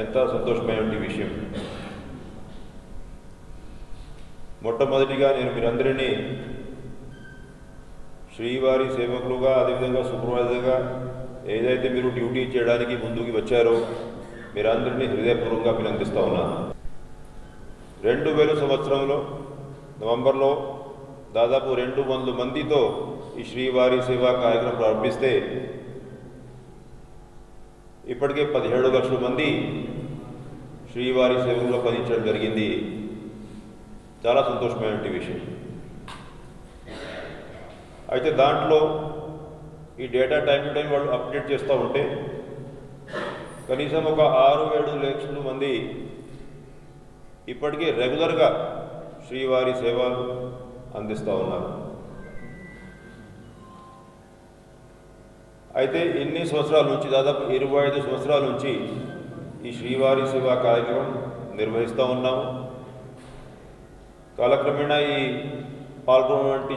ఎంత సంతోషమైన విషయం. మొట్టమొదటిగా నేను మీరందరినీ శ్రీవారి సేవకులుగా అదేవిధంగా సూపర్వైజర్గా ఏదైతే మీరు డ్యూటీ చేయడానికి ముందుకు వచ్చారో మీరందరినీ హృదయపూర్వకంగా అభినందిస్తూ ఉన్నాను. రెండు వేల సంవత్సరంలో నవంబర్లో దాదాపు రెండు వందల మందితో ఈ శ్రీవారి సేవా కార్యక్రమం ప్రారంభిస్తే ఇప్పటికే పదిహేడు లక్షల మంది శ్రీవారి సేవలో పనిచేయడం జరిగింది. చాలా సంతోషమైన విషయం. అయితే దాంట్లో ఈ డేటా టైం టు టైం వాళ్ళు అప్డేట్ చేస్తూ ఉంటే కనీసం ఒక ఆరు ఏడు లక్షల మంది ఇప్పటికీ రెగ్యులర్గా శ్రీవారి సేవలు అందిస్తూ ఉన్నారు. అయితే ఇన్ని సంవత్సరాల నుంచి దాదాపు ఇరవై ఐదు సంవత్సరాల నుంచి ఈ శ్రీవారి సేవా కార్యక్రమం నిర్వహిస్తూ ఉన్నాము. కాలక్రమేణా ఈ పాల్గొన్నటువంటి